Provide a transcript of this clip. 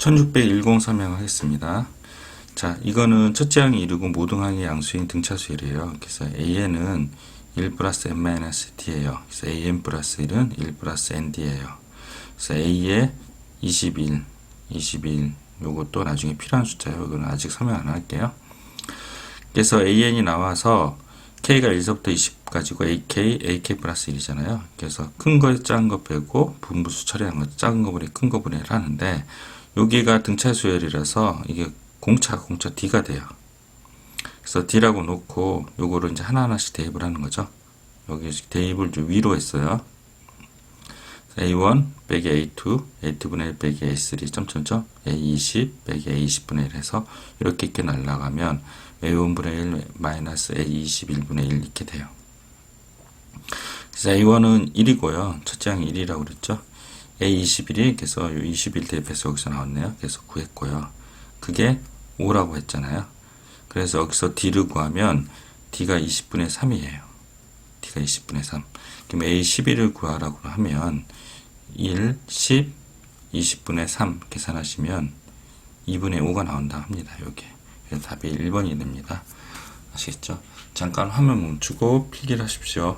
1610 설명하겠습니다. 자, 이거는 첫째 항이 이루고 모등항의 양수인 등차수열이에요. 그래서 AN은 1 플러스 n-d예요. 그래서 AN 플러스 1은 1 플러스 ND예요. 그래서 A에 21, 21, 요것도 나중에 필요한 숫자예요. 이거는 아직 설명 안 할게요. 그래서 AN이 나와서 K가 1서부터 20까지고 AK, AK 플러스 1이잖아요. 그래서 큰 거, 작은 거 빼고 분부수 처리한 거, 작은 거 분해, 큰 거 분해를 하는데 여기가 등차 수열이라서 이게 공차, 공차 D가 돼요. 그래서 D라고 놓고 요거를 이제 하나하나씩 대입을 하는 거죠. 여기 대입을 좀 위로 했어요. A1 빼기 A2, A2분의 1 빼기 A3, 점점점, A20 빼기 A20분의 1 해서 이렇게 이렇게 날라가면 A1분의 1 마이너스 A21분의 1 이렇게 돼요. 그래서 A1은 1이고요. 첫째 항이 1이라고 그랬죠. A21이 그래서 21 대입해서 여기서 나왔네요. 그래서 구했고요. 그게 5라고 했잖아요. 그래서 여기서 D를 구하면 D가 20분의 3이에요. D가 20분의 3. 그럼 A11을 구하라고 하면 1, 10, 20분의 3 계산하시면 2분의 5가 나온다 합니다. 그래서 답이 1번이 됩니다. 아시겠죠? 잠깐 화면 멈추고 필기를 하십시오.